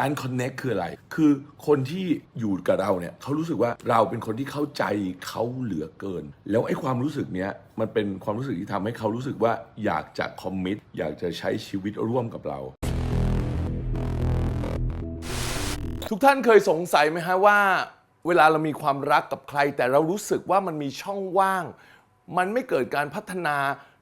การคอนเน็กคืออะไร คือคนที่อยู่กับเราเนี่ยเขารู้สึกว่าเราเป็นคนที่เข้าใจเขาเหลือเกิน แล้วไอ้ความรู้สึกเนี้ยมันเป็นความรู้สึกที่ทำให้เขารู้สึกว่าอยากจะคอมมิตอยากจะใช้ชีวิตร่วมกับเรา ทุกท่านเคยสงสัยไหมฮะว่า เวลาเรามีความรักกับใคร แต่เรารู้สึกว่ามันมีช่องว่าง มันไม่เกิดการพัฒนา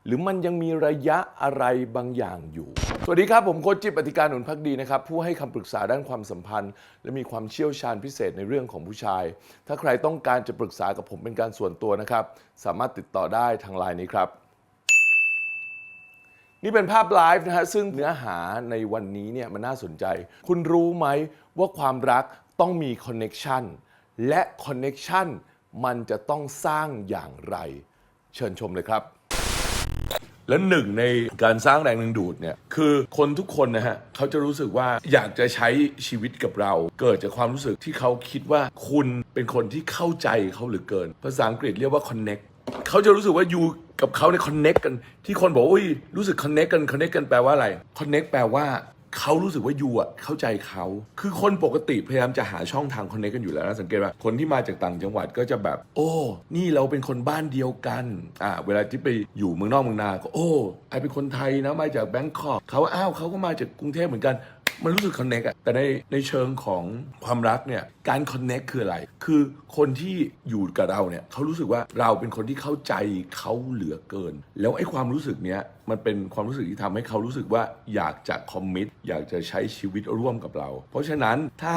หรือมันยังมีระยะอะไรบางอย่างอยู่ สวัสดีครับ ผมโคจิปอธิการหนุนพักดีนะครับ ผู้ให้คำปรึกษาด้านความสัมพันธ์ และมีความเชี่ยวชาญพิเศษในเรื่องของผู้ชาย ถ้าใครต้องการจะปรึกษากับผมเป็นการส่วนตัวนะครับ สามารถติดต่อได้ทางไลน์นี้ครับ นี่เป็นภาพไลฟ์นะฮะซึ่งเนื้อหาในวันนี้เนี่ยมันน่าสนใจ คุณรู้ไหมว่าความรักต้องมีคอนเน็ชันและคอนเน็ชันมันจะต้องสร้างอย่างไร เชิญชมเลยครับ และหนึ่งในการสร้างแรงดึงดูดเนี่ยคือคนทุกคนนะฮะเขาจะรู้สึกว่าอยากจะใช้ชีวิตกับเรา เกิดจากความรู้สึกที่เขาคิดว่าคุณเป็นคนที่เข้าใจเขาหรือเกิน ภาษาอังกฤษเรียกว่า connect เขาจะรู้สึกว่าอยู่กับเขาในคอนเน็กกันที่คนบอกว่ารู้สึกคอนเน็กกันคอนเน็กกันแปลว่าอะไรคอนเน็กแปลว่า เขารู้สึกว่ายูอะเข้าใจเขาคือคนปกติพยายามจะหาช่องทางคอนเนคกันอยู่แล้วนะสังเกตว่าคนที่มาจากต่างจังหวัดก็จะแบบ โอ้ นี่เราเป็นคนบ้านเดียวกันอ่าเวลาที่ไปอยู่เมืองนอกเมืองนาก็โอ้ไอเป็นคนไทยนะมาจากแบงคอกเขาอ้าวเขาก็มาจากกรุงเทพเหมือนกัน มันรู้สึกคอนเนคอะแต่ในในเชิงของความรักเนี่ยการคอนเนคคืออะไร คือคนที่อยู่กับเราเนี่ยเขารู้สึกว่าเราเป็นคนที่เข้าใจเขาเหลือเกิน แล้วไอ้ความรู้สึกเนี้ยมันเป็นความรู้สึกที่ทำให้เขารู้สึกว่าอยากจะคอมมิตอยากจะใช้ชีวิตร่วมกับเรา เพราะฉะนั้นถ้า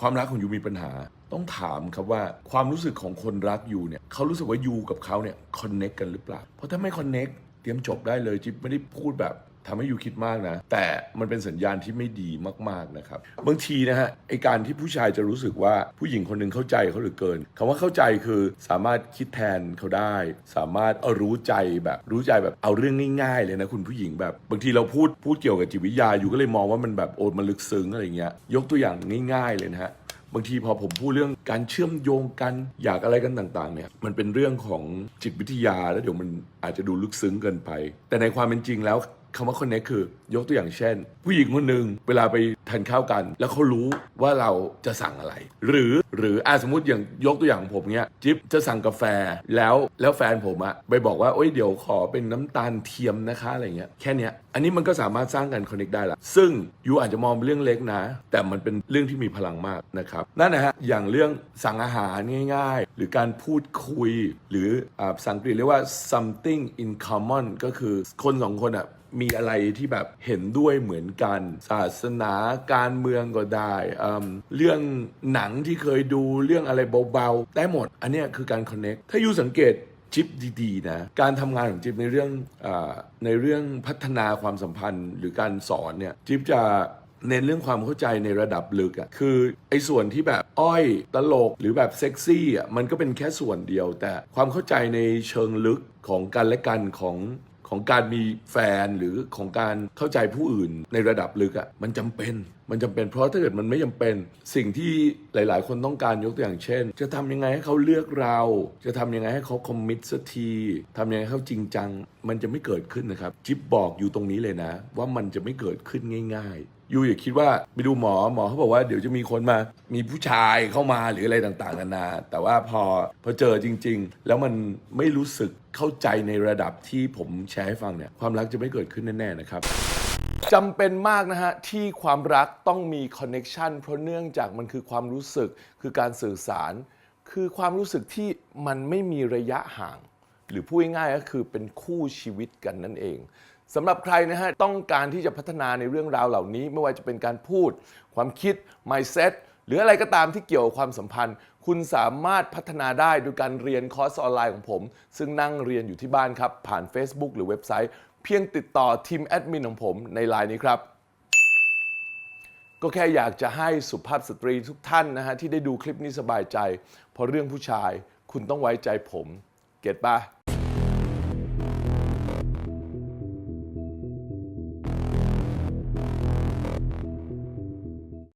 ความรักของยูมีปัญหาต้องถามครับว่าความรู้สึกของคนรักยูเนี่ยเขารู้สึกว่ายูกับเขาเนี่ยคอนเนคกันหรือเปล่า เพราะถ้าไม่คอนเนคเตรียมจบได้เลยจิ๊บไม่ได้พูดแบบ ทำให้ยูคิดมากนะ แต่มันเป็นสัญญาณที่ไม่ดีมากๆนะครับบางทีนะฮะไอการที่ผู้ชายจะรู้สึกว่าผู้หญิงคนหนึ่งเข้าใจเขาหลือเกินคำว่าเข้าใจคือสามารถคิดแทนเขาได้ สามารถเอารู้ใจแบบรู้ใจแบบเอาเรื่องง่ายๆ เลยนะคุณผู้หญิงแบบ บางทีเราพูดพูดเกี่ยวกับจิตวิทยาอยู่ก็เลยมองว่ามันแบบโอดมันลึกซึ้งอะไรเงี้ยยกตัวอย่างง่าย ๆเลยนะฮะบางทีพอผมพูดเรื่องการเชื่อมโยงกันอยากอะไรกันต่างๆเนี่ยมันเป็นเรื่องของจิตวิทยาแล้วเดี๋ยวมันอาจจะดูลึกซึ้งเกินไป แต่ในความเป็นจริงแล้วคำว่า connect คือยกตัวอย่างเช่น ผู้หญิงคนหนึ่งเวลาไปทานข้าวกัน แล้วเขารู้ว่าเราจะสั่งอะไร หรือหรืออาสมมติอย่างยกตัวอย่างผมเนี้ยจิ๊บจะสั่งกาแฟแล้วแล้วแฟนผมอะไปบอกว่าโอ้ยเดี๋ยวขอเป็นน้ำตาลเทียมนะคะอะไรเงี้ยแค่เนี้ยอันนี้มันก็สามารถสร้างการ connect ได้ละซึ่งยูอาจจะมองเป็นเรื่องเล็กนะ แต่มันเป็นเรื่องที่มีพลังมากนะครับนั่นนะฮะอย่างเรื่องสั่งอาหารง่าย ๆ หรือการพูดคุย หรืออ่าภาษาอังกฤษเรียกว่า something in common ก็คือคนสองคนอะ มีอะไรที่แบบเห็นด้วยเหมือนกัน ศาสนาการเมืองก็ได้ เรื่องหนังที่เคยดูเรื่องอะไรเบาๆ ได้หมด อันนี้คือการ connect ถ้าอยู่สังเกตจิ๊บดีๆนะการทำงานของจิ๊บในเรื่องอในเรื่องพัฒนาความสัมพันธ์ หรือการสอนเนี่ยจิ๊บจะเน้นเรื่องความเข้าใจในระดับลึกอะ่ะคือไอ้ส่วนที่แบบอ้อยตลกหรือแบบเซ็กซี่อะมันก็เป็นแค่ส่วนเดียว แต่ความเข้าใจในเชิงลึกของกันและกันของ ของการมีแฟนหรือของการเข้าใจผู้อื่นในระดับลึกอะ่ะมันจำเป็น มันจำเป็นเพราะถ้าเกิดมันไม่จำเป็น สิ่งที่หลาย ๆ คนต้องการยกตัวอย่างเช่น จะทำยังไงให้เขาเลือกเรา จะทำยังไงให้เขาคอมมิตสักทีทำยังไงให้เขาจริงจัง มันจะไม่เกิดขึ้นนะครับจิ๊บบอกอยู่ตรงนี้เลยนะ ว่ามันจะไม่เกิดขึ้นง่าย ๆ ยูอย่าคิดว่าไปดูหมอหมอเขาบอกว่าเดี๋ยวจะมีคนมา มีผู้ชายเข้ามาหรืออะไรต่างๆนานา แต่ว่าพอพอเจอจริง ๆ แล้วมันไม่รู้สึกเข้าใจในระดับที่ผมแชร์ให้ฟังเนี่ยความรักจะไม่เกิดขึ้นแน่ๆนะครับจำเป็นมากนะฮะ ที่ความรักต้องมีคอนเน็ชันเพราะเนื่องจากมันคือความรู้สึกคือการสื่อสาร คือความรู้สึกที่มันไม่มีระยะห่าง หรือพูดง่ายๆก็คือเป็นคู่ชีวิตกันนั่นเอง สำหรับใครนะฮะต้องการที่จะพัฒนาในเรื่องราวเหล่านี้ ไม่ว่าจะเป็นการพูด ความคิด mindset หรืออะไรก็ตามที่เกี่ยวกับความสัมพันธ์ คุณสามารถพัฒนาได้โดยการเรียนคอร์สออนไลน์ของผม ซึ่งนั่งเรียนอยู่ที่บ้านครับ ผ่าน Facebook หรือเว็บไซต์ เพียงติดต่อทีมแอดมินของผมในไลน์นี้ครับ ก็แค่อยากจะให้สุภาพสตรีทุกท่านนะฮะที่ได้ดูคลิปนี้สบายใจ เพราะเรื่องผู้ชาย คุณต้องไว้ใจผม เก็ตปะ